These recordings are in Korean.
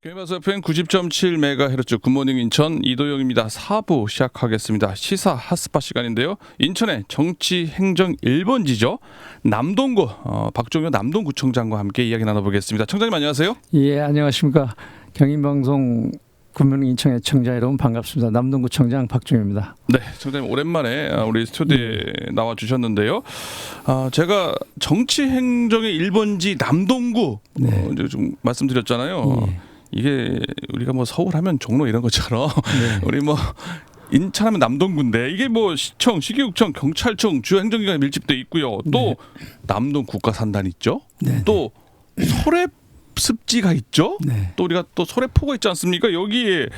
KBS FM 90.7MHz 굿모닝 인천 이도영입니다. 4부 시작하겠습니다. 시사 핫스팟 시간인데요. 인천의 정치 행정 1번지죠. 남동구 어, 박종현 남동구청장과 함께 이야기 나눠보겠습니다. 청장님 안녕하세요. 예, 안녕하십니까. 경인방송 구명 인천의 청자 여러분 반갑습니다. 남동구청장 박종입니다. 네, 청장님 오랜만에 아, 우리 스튜디오에 나와 주셨는데요. 아, 제가 정치 행정의 1번지 남동구 네. 어, 좀 말씀드렸잖아요. 예. 이게 우리가 뭐 서울 하면 종로 이런 것처럼 네. 우리 뭐 인천하면 남동구인데 이게 뭐 시청, 시교육청, 경찰청 주요 행정기관에 밀집돼 있고요. 또 네. 남동 국가산단 있죠. 네. 또 소래 습지가 있죠. 네. 또 우리가 또 소래포가 있지 않습니까? 여기에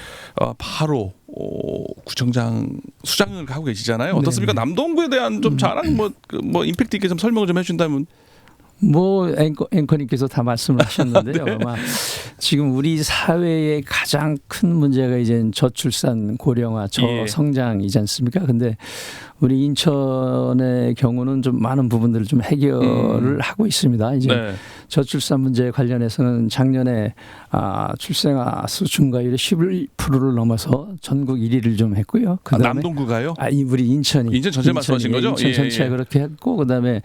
어, 바로 어, 구청장 수장을 하고 계시잖아요. 어떻습니까? 네, 네. 남동구에 대한 좀 자랑 뭐, 그, 뭐 임팩트 있게 좀 설명을 좀 해준다면. 뭐 앵커, 앵커님께서 다 말씀을 하셨는데요. 네. 아마 지금 우리 사회의 가장 큰 문제가 이제 저출산, 고령화, 예. 저성장이지 않습니까? 근데 우리 인천의 경우는 좀 많은 부분들을 좀 해결을 음. 하고 있습니다. 이제 네. 저출산 문제 관련해서는 작년에 아, 출생아 수 증가율이 11%를 넘어서 전국 1위를 좀 했고요. 아, 그다음에 남동구가요? 아, 이 우리 인천이 인천 전체 말씀하신 거죠? 인천 예, 전체가 예. 그렇게 했고 그다음에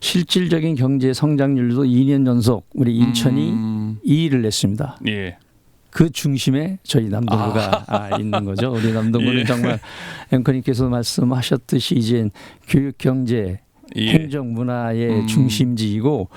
실질적인 경제 성장률도 2년 연속 우리 인천이 음, 2위를 냈습니다. 예. 그 중심에 저희 남동구가 아, 있는 거죠. 우리 남동구는 예. 정말 앵커님께서 말씀하셨듯이 이제 교육 경제 예. 행정 문화의 음. 중심지이고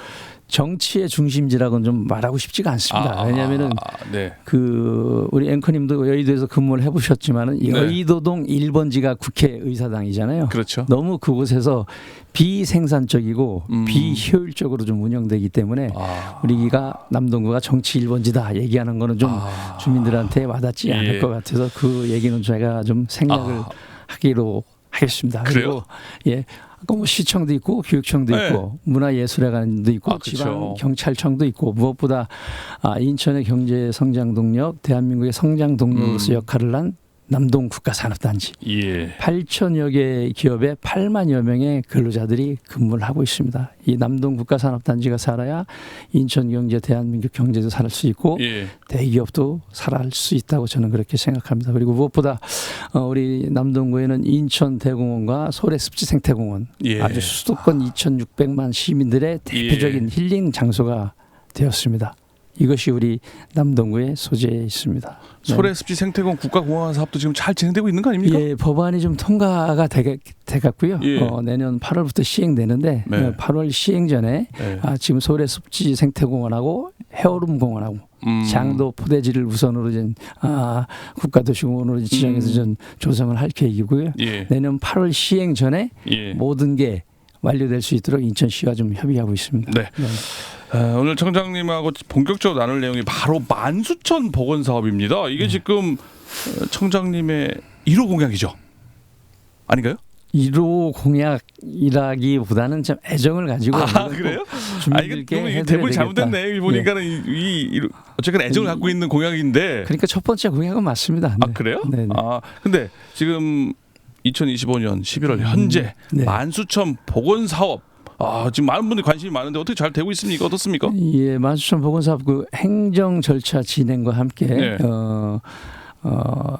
정치의 중심지라고는 좀 말하고 싶지가 않습니다. 아, 왜냐하면은 아, 네. 그 우리 앵커님도 여의도에서 근무를 해보셨지만은 네. 여의도동 1번지가 국회의사당이잖아요. 그렇죠. 너무 그곳에서 비생산적이고 음. 비효율적으로 좀 운영되기 때문에 아, 우리가 남동구가 정치 1번지다 얘기하는 거는 좀 아. 주민들한테 와닿지 않을 예. 것 같아서 그 얘기는 제가 좀 생각을 아. 하기로 하겠습니다. 그래요? 그리고 예. 뭐 시청도 있고 교육청도 네. 있고 문화예술회관도 있고 아. 지방 경찰청도 있고 무엇보다 아, 인천의 경제 성장 동력, 대한민국의 성장 동력으로서 음. 역할을 한 남동 국가산업단지 예. 8천여 개 기업에 8만여 명의 근로자들이 근무를 하고 있습니다. 이 남동 국가산업단지가 살아야 인천 경제, 대한민국 경제도 살 수 있고 예. 대기업도 살아갈 수 있다고 저는 그렇게 생각합니다. 그리고 무엇보다 어, 우리 남동구에는 인천 대공원과 소래 습지 생태공원 예. 아주 수도권 2,600만 시민들의 대표적인 힐링 장소가 되었습니다. 이것이 우리 남동구의 소재에 있습니다. 네. 소래 습지 생태공 국가공원 사업도 지금 잘 진행되고 있는 거 아닙니까? 예, 법안이 좀 통과가 돼, 돼갔고요. 예. 어, 내년 8월부터 시행되는데 네. 어, 8월 시행 전에 네. 아, 지금 소래 습지 생태공원하고 해오름 공원하고 음. 장도 포대지를 우선으로 좀 아, 국가도시공원으로 지정해서 음. 좀 조성을 할 계획이고요. 예. 내년 8월 시행 전에 예. 모든 게 완료될 수 있도록 인천시와 좀 협의하고 있습니다. 네. 아, 오늘 청장님하고 본격적으로 나눌 내용이 바로 만수천 복원 사업입니다. 이게 네. 지금 어, 청장님의 1호 공약이죠. 아닌가요? 1호 공약이라기보다는 좀 애정을 가지고 아 그래요? 아 이게 되겠다. 잘못됐네. 보니까는 이, 이, 이 어쨌든 애정을 이- 갖고 있는 공약인데. 그러니까 첫 번째 공약은 맞습니다. 아 네. 그래요? 네, 네. 아 근데 지금 2025년 11월 현재 네. 만수천 복원 사업. 아 지금 많은 분들이 관심이 많은데 어떻게 잘 되고 있습니까? 어떻습니까? 예, 만수천 보건사업 그 행정 절차 진행과 함께 네. 어, 어,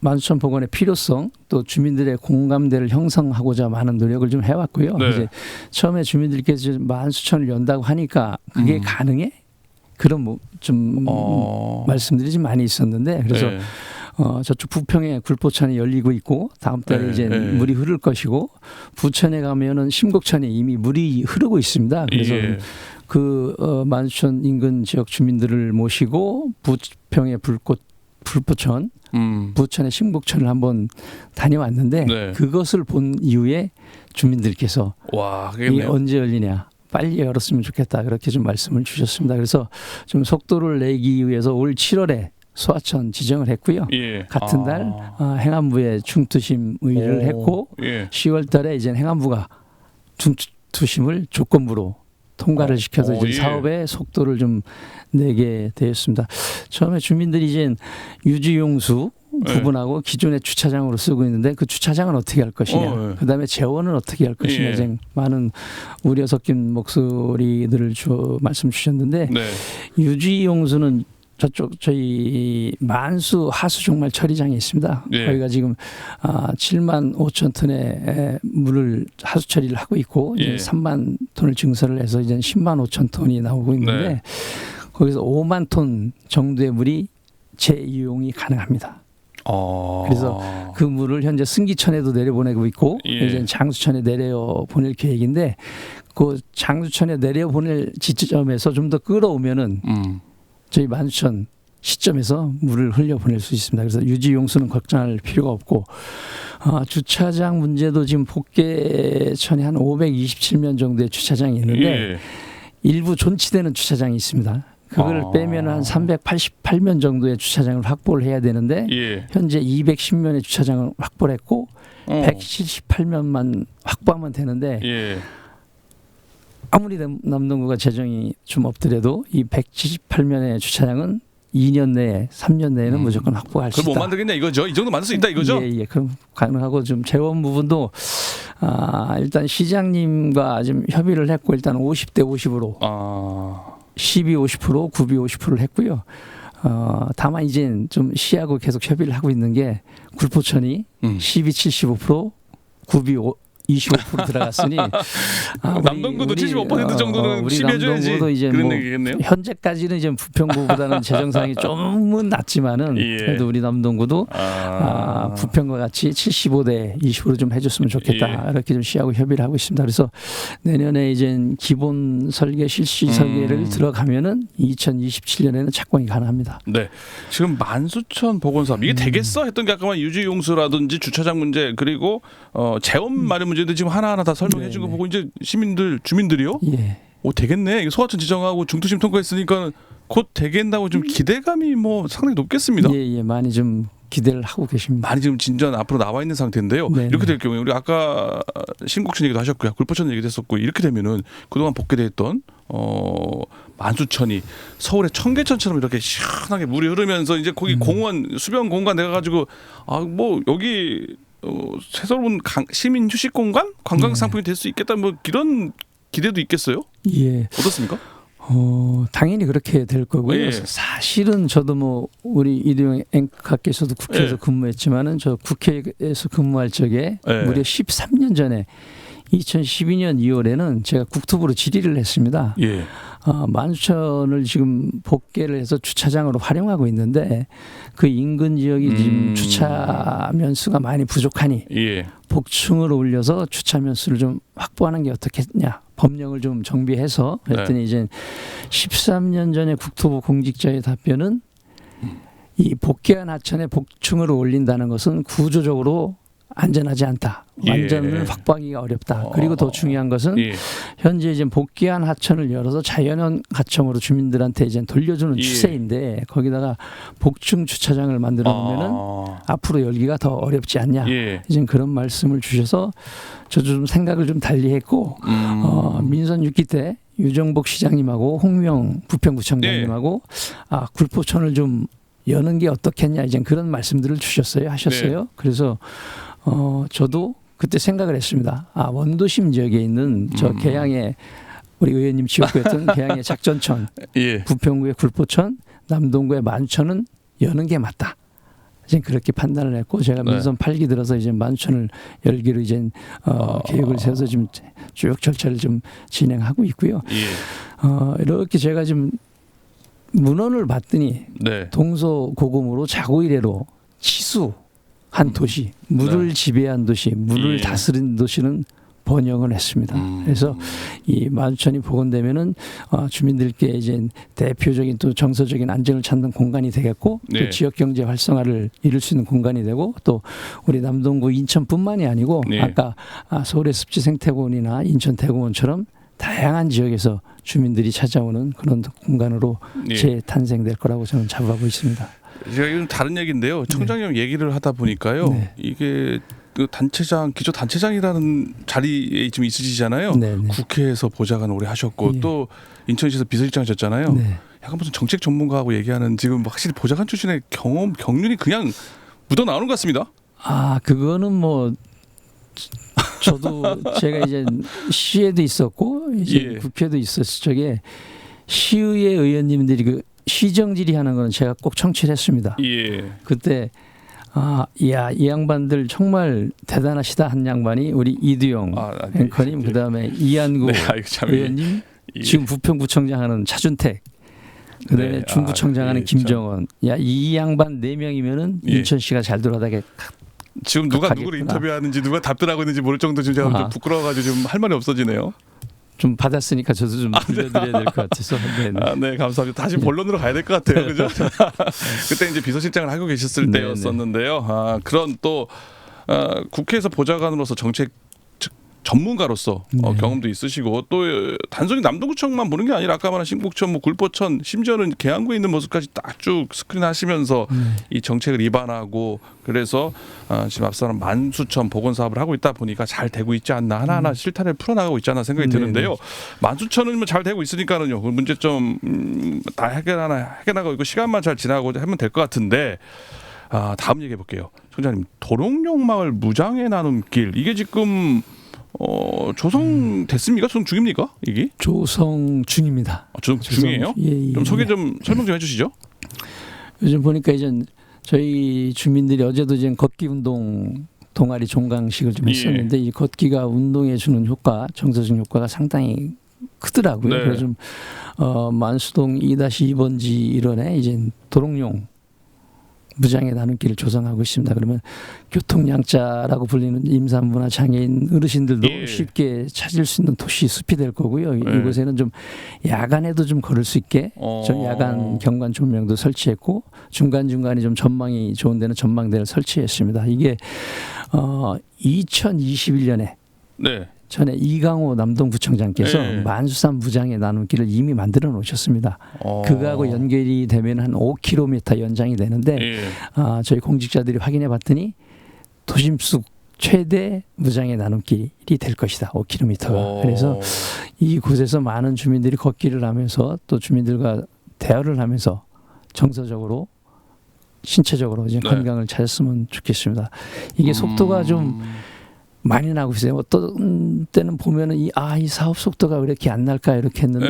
만수천 보건의 필요성 또 주민들의 공감대를 형성하고자 많은 노력을 좀 해왔고요. 네. 이제 처음에 주민들께서 좀 만수천을 연다고 하니까 그게 음. 가능해? 그런 뭐좀 어. 말씀들이 좀 많이 있었는데 그래서 네. 어, 저쪽 부평에 굴포천이 열리고 있고 다음 달에 네, 이제 네. 물이 흐를 것이고 부천에 가면은 심곡천에 이미 물이 흐르고 있습니다. 그래서 예. 그 어, 만수천 인근 지역 주민들을 모시고 부평의 불꽃 불포천, 음. 부천의 신곡천을 한번 다녀왔는데 네. 그것을 본 이후에 주민들께서 와 그게 언제 열리냐 빨리 열었으면 좋겠다 그렇게 좀 말씀을 주셨습니다. 그래서 좀 속도를 내기 위해서 올 7월에 소하천 지정을 했고요. 예. 같은 아. 달 어, 행안부에 중투심 의의를 오. 했고 예. 10월 달에 이제 행안부가 중투심을 조건부로 통과를 어, 시켜서 어, 이제 예. 사업의 속도를 좀 내게 되었습니다. 처음에 주민들이 이제 유지용수 네. 부분하고 기존의 주차장으로 쓰고 있는데 그 주차장은 어떻게 할 것이냐, 어, 예. 그다음에 재원은 어떻게 할 것이냐, 예. 많은 우려 섞인 목소리들을 주, 말씀 주셨는데 네. 유지 용수는 저쪽 저희 만수 하수 종말 처리장이 있습니다. 예. 거기가 지금 아, 7만 5천 톤의 에, 물을 하수 처리를 하고 있고 예. 이제 3만 톤을 증설을 해서 이제 10만 5천 톤이 나오고 있는데 네. 거기서 5만 톤 정도의 물이 재이용이 가능합니다. 어. 그래서 그 물을 현재 승기천에도 내려보내고 있고 예. 이제 장수천에 내려 보낼 계획인데 그 장수천에 내려 보낼 지점에서 좀 더 끌어오면은 음. 저희 만수천 시점에서 물을 흘려 보낼 수 있습니다. 그래서 유지 용수는 걱정할 필요가 없고 아, 주차장 문제도 지금 복개천에 한 527면 정도의 주차장이 있는데 예. 일부 존치되는 주차장이 있니다 그걸 아. 빼면 한 388면 정도의 주차장을 확보를 해야 되는데 예. 현재 210면의 주차장을 확보를 했고 어. 178면만 확보하면 되는데 예. 아무리 남- 남동구가 재정이 좀 없더라도 이 178면의 주차장은 2년 내에 3년 내에는 음. 무조건 확보할 수 그럼 못 있다. 만들겠냐 이거죠? 이 정도 만들 수 있다 이거죠? 예, 예. 그럼 가능하고 좀 재원 부분도 아, 일단 시장님과 좀 협의를 했고 일단 50대 50으로 아. 12 50% 9비 50%를 했고요. 어, 다만 이제 좀 시하고 계속 협의를 하고 있는 게 굴포천이 음. 12 75% 9비 5 25% 들어갔으니 아, 우리- 남동구도 우리, 75% 어, 정도는 우리 시비해줘야지. 남동구도 이제 그런 뭐 얘기겠네요. 현재까지는 이제 부평구보다는 재정 상이 좀은 낮지만은 예. 그래도 우리 남동구도 아. 아, 부평과 같이 75대 20으로 좀 해줬으면 좋겠다 예. 이렇게 좀 시하고 협의를 하고 있습니다. 그래서 내년에 이제 기본 설계 실시 음. 설계를 들어가면은 2027년에는 착공이 가능합니다. 네. 지금 만수천 보건사업 이게 음. 되겠어 했던 게 아까 유지용수라든지 주차장 문제 그리고 어, 재원 마련 문제도 지금 하나하나 다 설명해 준거 음. 네네. 보고 이제 시민들 주민들이요. 예. 오 되겠네. 소하천 지정하고 중도심 통과했으니까 곧 되겠다고 좀 기대감이 뭐 상당히 높겠습니다. 예, 예, 많이 좀 기대를 하고 계십니다. 많이 지금 진전 앞으로 나와 있는 상태인데요. 네네. 이렇게 될 경우에 우리 아까 신곡신 얘기도 하셨고요. 굴포천 얘기도 했었고 이렇게 되면은 그동안 복귀돼 있던 어 만수천이 서울의 청계천처럼 이렇게 시원하게 물이 흐르면서 이제 거기 음. 공원 수변 공간 내가 가지고 아 뭐 여기 어, 새로운 강- 시민 휴식 공간 관광 네. 상품이 될 수 있겠다 뭐 이런 기대도 있겠어요? 예, 어떻습니까? 어, 당연히 그렇게 될 거고요. 예. 사실은 저도 뭐 우리 이대용 앵커께서도 국회에서 예. 근무했지만은 저 국회에서 근무할 적에 예. 무려 13년 전에 2012년 2월에는 제가 국토부로 질의를 했습니다. 예. 어, 만수천을 지금 복개를 해서 주차장으로 활용하고 있는데 그 인근 지역이 음. 지금 주차 면수가 많이 부족하니 예. 복층을 올려서 주차 면수를 좀 확보하는 게 어떻겠냐 법령을 좀 정비해서 그랬더니 네. 이제 13년 전에 국토부 공직자의 답변은 이 복개한 하천에 복층을 올린다는 것은 구조적으로 안전하지 않다. 예. 완전을 확보하기가 어렵다. 어. 그리고 더 중요한 것은 예. 현재 이제 복귀한 하천을 열어서 자연형 하천으로 주민들한테 이제 돌려주는 예. 추세인데 거기다가 복층 주차장을 만들어 놓으면은 아. 앞으로 열기가 더 어렵지 않냐. 예. 이제 그런 말씀을 주셔서 저도 좀 생각을 좀 달리했고 음. 어, 민선 6기 때 유정복 시장님하고 홍명 부평구청장님하고 네. 아 굴포천을 좀 여는 게 어떻겠냐 이제 그런 말씀들을 주셨어요 하셨어요. 네. 그래서 어 저도 그때 생각을 했습니다. 아 원도심 지역에 있는 저 음. 계양의 우리 의원님 지역구였던 계양의 작전천, 예. 부평구의 굴포천, 남동구의 만천은 여는 게 맞다. 이제 그렇게 판단을 했고 제가 네. 민선 8기 들어서 이제 만천을 열기로 이제 어, 어. 계획을 세워서 지금 쭉 절차를 좀 진행하고 있고요. 예. 어, 이렇게 제가 지금 문헌을 봤더니 네. 동서 고금으로 자고 이래로 치수 한 도시, 물을 지배한 도시, 물을 음. 네. 예. 다스린 도시는 번영을 했습니다. 음. 그래서 이 만천이 복원되면은 어, 주민들께 이제 대표적인 또 정서적인 안정을 찾는 공간이 되겠고 네. 또 지역 경제 활성화를 이룰 수 있는 공간이 되고 또 우리 남동구 인천뿐만이 아니고 네. 아까 아, 서울의 습지 생태공원이나 인천 대공원처럼 다양한 지역에서 주민들이 찾아오는 그런 공간으로 예. 재탄생될 거라고 저는 자부하고 있습니다. 제가 이건 다른 얘기인데요. 청장님 얘기를 하다 보니까요. 네. 이게 그 단체장 기초 단체장이라는 자리에 지금 있으시잖아요. 네, 네. 국회에서 보좌관 오래 하셨고 예. 또 인천시에서 비서실장 하셨잖아요. 네. 약간 무슨 정책 전문가하고 얘기하는 지금 뭐 확실히 보좌관 출신의 경험 경륜이 그냥 묻어 나오는 것 같습니다. 아 그거는 뭐 저도 제가 이제 시에도 있었고 이제 예. 국회도 있었을 적에 시의회 의원님들이 그 시정 질의하는 거는 제가 꼭 청취를 했습니다. 예. 그때 아, 야, 이 양반들 정말 대단하시다 한 양반이 우리 이두영 아, 아, 네. 앵커님, 예. 그다음에 이한구 네. 예. 의원님, 예. 지금 부평구청장 하는 차준택, 그다음에 네, 중구청장 아, 하는 예, 김정원. 야, 이 양반 네 명이면은 예. 인천시가 잘 돌아가게 지금 누가. 누구를 인터뷰하는지 누가 답들 하고 있는지 모를 정도 지금 제가 좀 아. 부끄러워가지고 좀 할 말이 없어지네요. 좀 받았으니까 저도 좀 들려드려야 될 것 같아서. 네, 네. 아, 네, 감사합니다. 다시 예. 본론으로 가야 될 것 같아요. 그죠? 그때 이제 비서실장을 하고 계셨을 네, 때였었는데요. 아, 그런 또 어, 국회에서 보좌관으로서 정책 즉 전문가로서 어, 네. 경험도 있으시고 또 어, 단순히 남동구청만 보는 게 아니라 아까 말한 신곡천, 뭐 굴포천, 심지어는 계양구에 있는 모습까지 딱 쭉 스크린하시면서 네. 이 정책을 입안하고 그래서 어, 지금 앞서는 만 수천 보건 사업을 하고 있다 보니까 잘 되고 있지 않나 하나하나 실타래를 풀어나가고 있지 않나 생각이 음. 네네. 드는데요. 만 수천은 뭐잘 되고 있으니까는요. 그 문제점 음, 다 해결하나 해결하고 있고 시간만 잘 지나고 하면 될 것 같은데 아, 다음 얘기해 볼게요. 총장님 도롱뇽 마을 무장의 나눔 길 이게 지금 어, 조성 됐습니까? 조성 중입니까? 이게 조성 중입니다. 아, 조성 중이에요? 예, 예. 좀 소개 좀 설명 좀 해주시죠. 요즘 보니까 이제 저희 주민들이 어제도 이제 걷기 운동 동아리 종강식을 좀 예. 했었는데 이 걷기가 운동에 주는 효과, 정서적 효과가 상당히 크더라고요. 네. 그래서 좀 어, 만수동 2-2번지 일원에 이제 도롱뇽 무장의 나눔길을 조성하고 있습니다. 그러면 교통양자라고 불리는 임산부나 장애인 어르신들도 예. 쉽게 찾을 수 있는 도시 숲이 될 거고요. 이- 네. 이곳에는 좀 야간에도 좀 걸을 수 있게 어. 전 야간 경관 조명도 설치했고 중간 중간에 좀 전망이 좋은 데는 전망대를 설치했습니다. 이게 어 2021년에 네. 전에 이강호 남동구청장께서 네. 만수산 무장의 나눔길을 이미 만들어 놓으셨습니다. 어. 그거하고 연결이 되면 한 5km 연장이 되는데 예. 아, 저희 공직자들이 확인해 봤더니 도심 속 최대 무장의 나눔길이 될 것이다. 5km가. 어. 그래서 이 곳에서 많은 주민들이 걷기를 하면서 또 주민들과 대화를 하면서 정서적으로 신체적으로 이제 네. 건강을 찾았으면 좋겠습니다. 이게 속도가 좀 음. 많이 나고 있어요. 어떤 때는 보면은 이 아 이 사업 속도가 왜 이렇게 안 날까 이렇게 했는데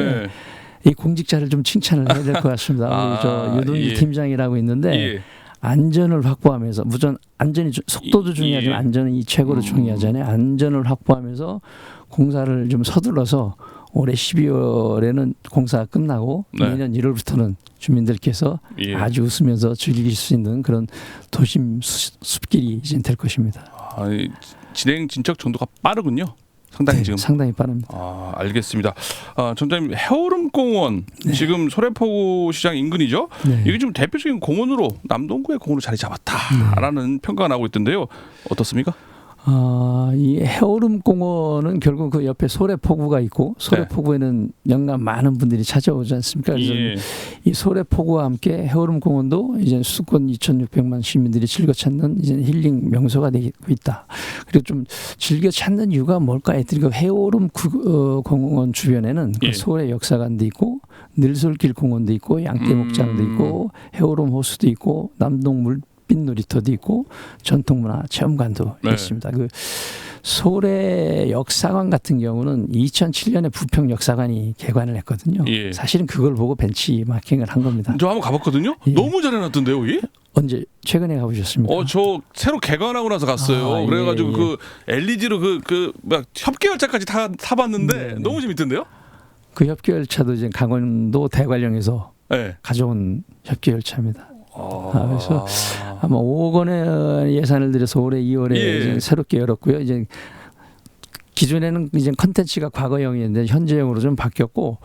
네. 이 공직자를 좀 칭찬을 해야 될 것 같습니다. 아, 우리 저 유동기 예. 팀장이라고 있는데 예. 안전을 확보하면서 무전 안전이 주- 속도도 이- 중요하지만 예. 안전은 이 최고로 음. 중요하잖아요. 안전을 확보하면서 공사를 좀 서둘러서 올해 12월에는 공사가 끝나고 네. 내년 1월부터는 주민들께서 예. 아주 웃으면서 즐길 수 있는 그런 도심 수- 숲길이 이제 될 것입니다. 아, 이 진행 진척 정도가 빠르군요. 상당히 네, 지금. 상당히 빠릅니다. 아, 알겠습니다. 아, 전장님 해오름 공원 지금 소래포구 시장 인근이죠. 네. 이게 지금 대표적인 공원으로 남동구의 공원으로 자리 잡았다라는 평가가 나오고 있던데요. 어떻습니까? 아, 이 해오름 공원은 결국 그 옆에 소래포구가 있고 네. 소래포구에는 연간 많은 분들이 찾아오지 않습니까? 그래서 예. 이 소래포구와 함께 해오름 공원도 이제 수도권 2,600만 시민들이 즐겨 찾는 이제 힐링 명소가 되고 있다. 그리고 좀 즐겨 찾는 이유가 뭘까 했더니 그 해오름 구- 어, 공원 주변에는 그 예. 소래 역사관도 있고 늘솔길 공원도 있고 양떼목장도 음. 있고 해오름 호수도 있고 남동 물 빛 놀이터도 있고 전통문화 체험관도 네. 있습니다. 그 소래 역사관 같은 경우는 2007년에 부평 역사관이 개관을 했거든요. 예. 사실은 그걸 보고 벤치마킹을 한 겁니다. 저 한번 가봤거든요. 예. 너무 잘해놨던데요, 여기? 언제 최근에 가보셨습니까? 어, 저 새로 개관하고 나서 갔어요. 아, 예, 그래가지고 예. 그 LED로 그 그막 협계 열차까지 타 타봤는데 네, 네. 너무 재밌던데요? 그 협계 열차도 이제 강원도 대관령에서 네. 가져온 협계 열차입니다. 아, 아, 그래서 아마 5억 원의 예산을 들여서 올해 2월에 예. 이제 새롭게 열었고요. 이제 기존에는 이제 컨텐츠가 과거형이었는데 현재형으로 좀 바뀌었고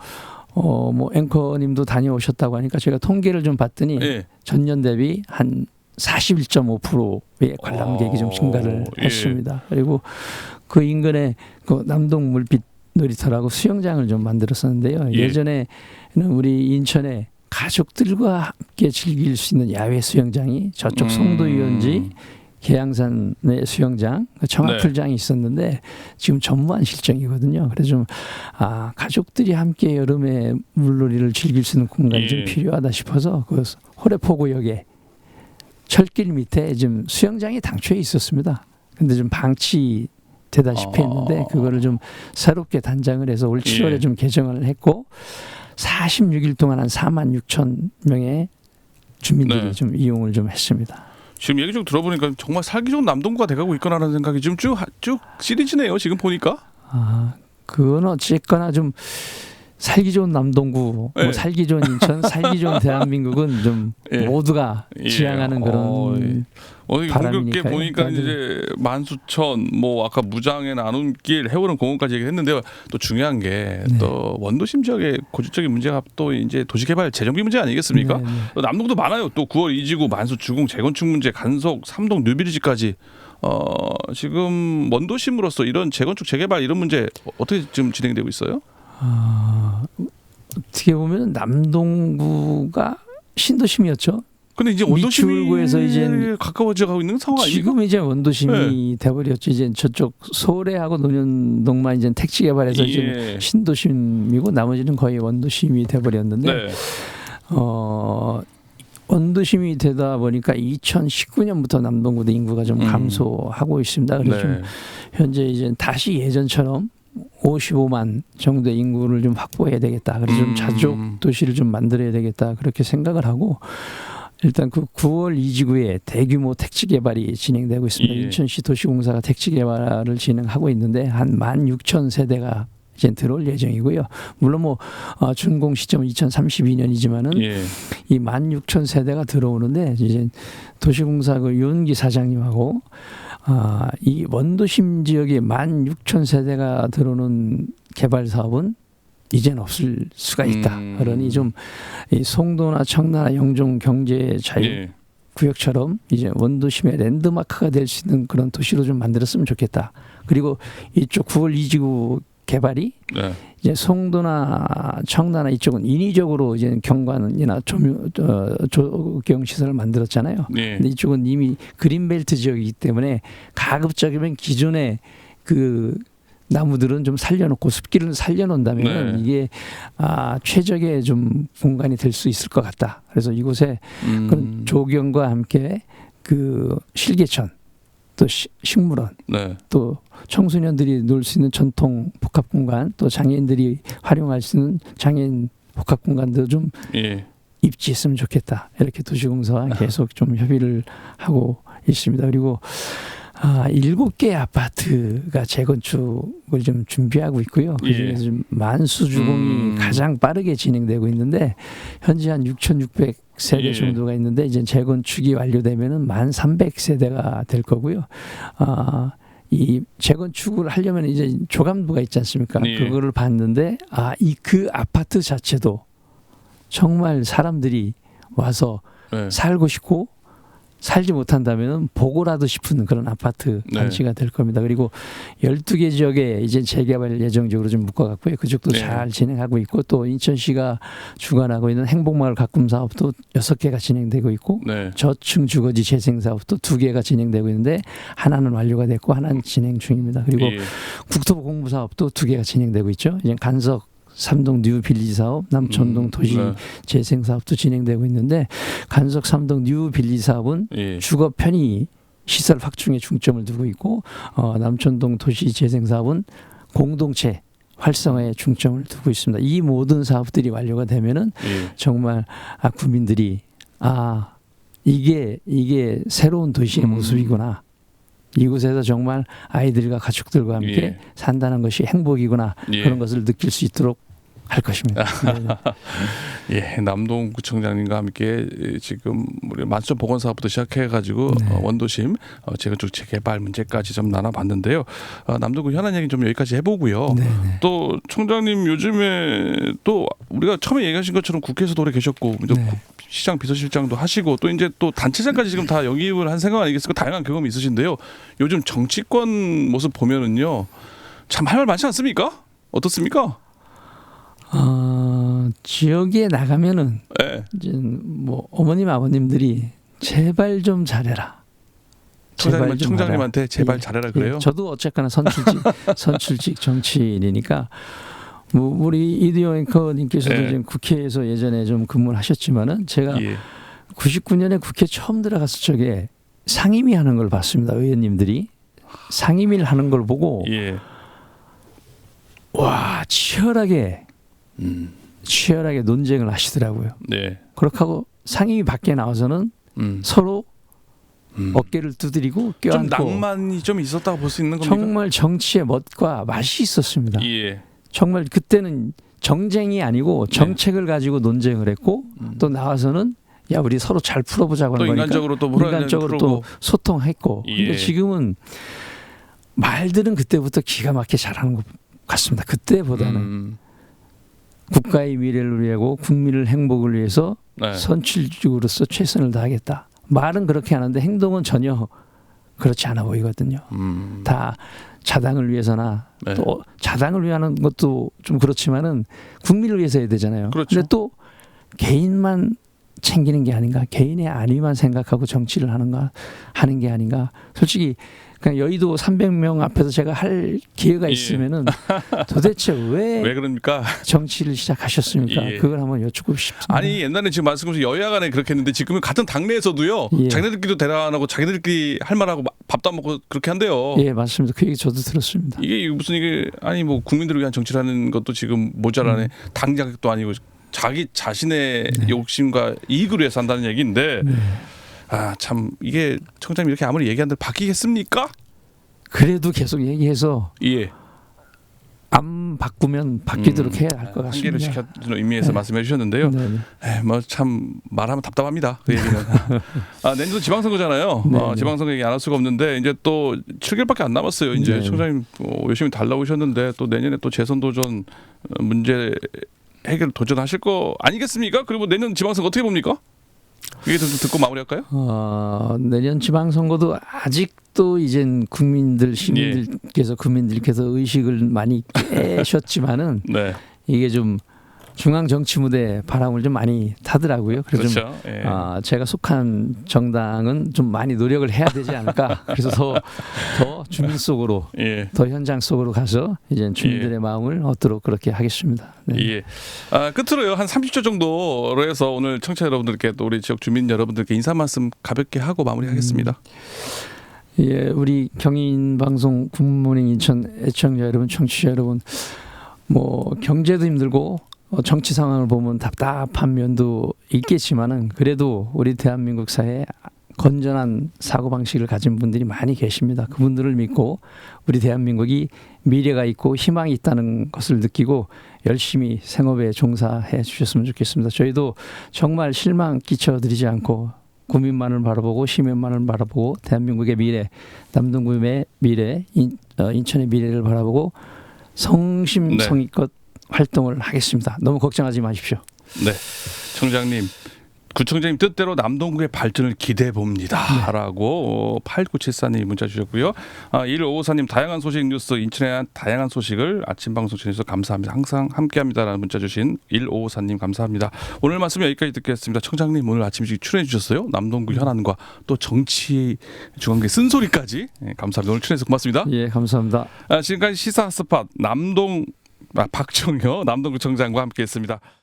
어 뭐 앵커님도 다녀오셨다고 하니까 제가 통계를 좀 봤더니 예. 전년 대비 한 41.5%의 관람객이 좀 증가를 예. 했습니다. 그리고 그 인근에 그 남동 물빛 놀이터라고 수영장을 좀 만들었었는데요. 예. 예. 전에는 우리 인천에 가족들과 함께 즐길 수 있는 야외 수영장이 저쪽 송도 유원지 음. 계양산의 수영장, 그 청아풀장이 있었는데 지금 전무한 실정이거든요. 그래서 좀 아, 가족들이 함께 여름에 물놀이를 즐길 수 있는 공간이 예. 좀 필요하다 싶어서 그 호래포구역에 철길 밑에 좀 수영장이 당초에 있었습니다. 근데 좀 방치 되다시피 아. 했는데 그거를 좀 새롭게 단장을 해서 올 7월에 예. 좀 개정을 했고 46일 동안 한 4만 6천 명의 주민들이 네. 좀 이용을 좀 했습니다. 지금 얘기 좀 들어보니까 정말 살기 좋은 남동구가 돼가고 있구나라는 생각이 지금 쭉 쭉 시리즈네요. 지금 보니까. 아, 그건 어쨌거나 좀 살기 좋은 남동구, 네. 뭐 살기 좋은 인천, 살기 좋은 대한민국은 좀 예. 모두가 예. 지향하는 그런 어, 예. 어디 공격계 바람이니까요. 보니까 그러니까 이제 만수천 뭐 아까 무장의 나눔길 해오는 공원까지 얘기했는데요. 또 중요한 게 네. 또 원도심 지역의 고질적인 문제가 또 이제 도시개발 재정비 문제 아니겠습니까? 네, 네. 또 남동도 많아요. 또 9월 이지구 만수 주공 재건축 문제 간석 삼동 뉴비리지까지 어 지금 원도심으로서 이런 재건축 재개발 이런 문제 어떻게 지금 진행되고 있어요? 아, 어떻게 보면 남동구가 신도심이었죠. 근데 이제 원도심이 미추홀구에서 이제 가까워져 가고 있는 상황 아닙니까? 지금 이제 원도심이 네. 돼버렸죠. 이제 저쪽 소래하고 논현동만 이제 택지 개발해서 이제 예. 신도심이고 나머지는 거의 원도심이 돼버렸는데 네. 어 원도심이 되다 보니까 2019년부터 남동구도 인구가 좀 음. 감소하고 있습니다. 그래서 좀 네. 현재 이제 다시 예전처럼 55만 정도의 인구를 좀 확보해야 되겠다. 그래서 좀 음. 자족 도시를 좀 만들어야 되겠다. 그렇게 생각을 하고 일단 그 9월 이지구에 대규모 택지 개발이 진행되고 있습니다. 예. 인천시 도시공사가 택지 개발을 진행하고 있는데 한 16,000세대가 이제 들어올 예정이고요. 물론 뭐 어, 준공 시점은 2032년이지만은 예. 이 16,000세대가 들어오는데 이제 도시공사 그 윤기 사장님하고 아, 이 원도심 지역에 16,000세대가 들어오는 개발 사업은 이젠 없을 수가 있다. 음. 그러니 좀 이 송도나 청라나 영종 경제 자유 예. 구역처럼 이제 원도심의 랜드마크가 될 수 있는 그런 도시로 좀 만들었으면 좋겠다. 그리고 이쪽 9월 이지구 개발이 네. 이제 송도나 청라나 이쪽은 인위적으로 이제 경관이나 조명 어, 조경 시설을 만들었잖아요. 예. 근데 이쪽은 이미 그린벨트 지역이기 때문에 가급적이면 기존의 그 나무들은 좀 살려놓고 숲길을 살려놓는다면 네. 이게 아 최적의 좀 공간이 될 수 있을 것 같다. 그래서 이곳에 음. 그런 조경과 함께 그 실개천 또 시- 식물원 네. 또 청소년들이 놀 수 있는 전통 복합 공간 또 장애인들이 활용할 수 있는 장애인 복합 공간도 좀 예. 입지했으면 좋겠다 이렇게 도시공사와 계속 좀 협의를 하고 있습니다 그리고 아 일곱 개 아파트가 재건축을 좀 준비하고 있고요 예. 그중에서 좀 만수주공이 음. 가장 빠르게 진행되고 있는데 현재 한 6,600 세대 예. 정도가 있는데 이제 재건축이 완료되면은 1,300세대가 될 거고요. 아, 이 재건축을 하려면 이제 조감부가 있지 않습니까? 예. 그거를 봤는데 아, 이 그 아파트 자체도 정말 사람들이 와서 네. 살고 싶고 살지 못한다면 보고라도 싶은 그런 아파트 네. 단지가 될 겁니다. 그리고 12개 지역에 이제 재개발 예정적으로 좀 묶어갖고요. 그쪽도 네. 잘 진행하고 있고 또 인천시가 주관하고 있는 행복마을 가꿈 사업도 6개가 진행되고 있고 네. 저층 주거지 재생 사업도 두 개가 진행되고 있는데 하나는 완료가 됐고 하나는 진행 중입니다. 그리고 예. 국토부 공부 사업도 두 개가 진행되고 있죠. 이제 간석 삼동 뉴 빌리지 사업, 남천동 음, 도시 네. 재생 사업도 진행되고 있는데 간석 삼동 뉴 빌리지 사업은 예. 주거 편의 시설 확충에 중점을 두고 있고 어, 남천동 도시 재생 사업은 공동체 활성화에 중점을 두고 있습니다. 이 모든 사업들이 완료가 되면은 예. 정말 아 국민들이 아 이게 이게 새로운 도시의 음. 모습이구나. 이곳에서 정말 아이들과 가족들과 함께 예. 산다는 것이 행복이구나 예. 그런 것을 느낄 수 있도록 할 것입니다. 네. 예, 남동 구청장님과 함께 지금 우리 만수 보건 사업부터 시작해가지고 네. 어, 원도심 어, 재건축 재개발 문제까지 좀 나눠봤는데요. 어, 남동구 현안 얘기 좀 여기까지 해보고요. 네, 네. 또 총장님 요즘에 또 우리가 처음에 얘기하신 것처럼 국회에서도 오래 계셨고 또 네. 시장 비서실장도 하시고 또 이제 또 단체장까지 지금 다 영입을 한 생각 아니겠습니까? 다양한 경험이 있으신데요. 요즘 정치권 모습 보면은요, 참 할 말 많지 않습니까? 어떻습니까? 어, 지역에 나가면은 예. 이제 뭐 어머님 아버님들이 제발 좀 잘해라. 총장님, 제발 좀 총장님 한테 하라. 제발 예. 잘해라 그래요. 예, 저도 어쨌거나 선출직 선출직 정치인이니까 뭐 우리 이두영 앵커님께서도 예. 지금 국회에서 예전에 좀 근무를 하셨지만은 제가 예. 99년에 국회 처음 들어갔을 적에 상임위 하는 걸 봤습니다. 의원님들이 상임위를 하는 걸 보고 예. 와 치열하게 음. 치열하게 논쟁을 하시더라고요. 네. 그렇게 하고 상임위 밖에 나와서는 음. 서로 음. 어깨를 두드리고 좀 껴안고 낭만이 좀 있었다고 볼 수 있는 겁니까? 정말 정치의 멋과 맛이 있었습니다. 예. 정말 그때는 정쟁이 아니고 정책을 가지고 논쟁을 했고 네. 음. 또 나와서는 야 우리 서로 잘 풀어보자고 또 하는 거니까 인간적으로 또 인간적으로. 또 소통했고 예. 근데 지금은 말들은 그때부터 기가 막히게 잘하는 것 같습니다. 그때보다는 음. 국가의 미래를 위하고 국민의 행복을 위해서 네. 선출직으로서 최선을 다하겠다. 말은 그렇게 하는데 행동은 전혀 그렇지 않아 보이거든요. 음. 다 자당을 위해서나 네. 또 자당을 위하는 것도 좀 그렇지만은 국민을 위해서 해야 되잖아요. 그렇죠. 근데 또 개인만 챙기는 게 아닌가, 개인의 안위만 생각하고 정치를 하는가 하는 게 아닌가. 솔직히 그냥 여의도 300명 앞에서 제가 할 기회가 예. 있으면은 도대체 왜, 왜 그럽니까? 정치를 시작하셨습니까? 예. 그걸 한번 여쭙고 싶습니다. 아니 옛날에 지금 말씀하신 여야 간에 그렇게 했는데 지금은 같은 당내에서도요. 예. 자기네들끼리도 대화 안 하고 자기들끼리 할 말하고 마- 밥도 안 먹고 그렇게 한대요. 예, 맞습니다. 그 얘기 저도 들었습니다. 이게 무슨 이게 아니 뭐 국민들을 위한 정치를 하는 것도 지금 모자라네. 음. 당 자격도 아니고 자기 자신의 네. 욕심과 이익을 위해서 한다는 얘기인데 네. 아참 이게 청장님 이렇게 아무리 얘기한들 바뀌겠습니까? 그래도 계속 얘기해서 예. 안 바꾸면 바뀌도록 해야 할 것 같습니다. 한계를 시켜주는 의미에서 네. 말씀해 주셨는데요. 네, 네. 뭐참 말하면 답답합니다. 그 얘기는. 아 내년도 지방선거잖아요. 네, 어, 네. 지방선거 얘기 안 할 수가 없는데 이제 또 7개월밖에 안 남았어요. 이제 네. 총장님 어, 열심히 달라오셨는데 또 내년에 또 재선 도전 어, 문제 해결 도전하실 거 아니겠습니까? 그리고 내년 지방선거 어떻게 봅니까? 이게 좀 듣고 마무리할까요? 어, 내년 지방선거도 아직도 이젠 국민들 시민들께서 국민들께서 의식을 많이 깨셨지만은 네, 이게 좀 중앙 정치 무대 바람을 좀 많이 타더라고요. 그래서 좀 그렇죠. 예. 아, 제가 속한 정당은 좀 많이 노력을 해야 되지 않을까. 그래서 더, 더 주민 속으로, 예. 더 현장 속으로 가서 이제 주민들의 마음을 얻도록 그렇게 하겠습니다. 네. 예. 아, 끝으로요. 한 30초 정도로 해서 오늘 청취자 여러분들께 또 우리 지역 주민 여러분들께 인사 말씀 가볍게 하고 마무리하겠습니다. 예, 우리 경인 방송 굿모닝 인천 애청자 여러분, 청취자 여러분, 뭐 경제도 힘들고 어, 정치 상황을 보면 답답한 면도 있겠지만은 그래도 우리 대한민국 사회에 건전한 사고 방식을 가진 분들이 많이 계십니다. 그분들을 믿고 우리 대한민국이 미래가 있고 희망이 있다는 것을 느끼고 열심히 생업에 종사해 주셨으면 좋겠습니다. 저희도 정말 실망 끼쳐드리지 않고 국민만을 바라보고 시민만을 바라보고 대한민국의 미래, 남동구의 미래, 인, 어, 인천의 미래를 바라보고 성심성의껏 활동을 하겠습니다. 너무 걱정하지 마십시오. 네. 청장님 구청장님 뜻대로 남동구의 발전을 기대해 봅니다라고 8974님 문자 주셨고요. 아, 1554님 다양한 소식 뉴스 인천의 한 다양한 소식을 아침 방송 중에서 감사합니다. 항상 함께합니다라는 문자 주신 1554님 감사합니다. 오늘 말씀 여기까지 듣겠습니다. 청장님 오늘 아침 일찍 출연해 주셨어요. 남동구 현안과 또 정치 중앙계 쓴소리까지 예, 감사합니다. 오늘 출연해서 고맙습니다. 예, 감사합니다. 아, 지금까지 시사 스팟 남동 아, 박정효 남동구청장과 함께했습니다.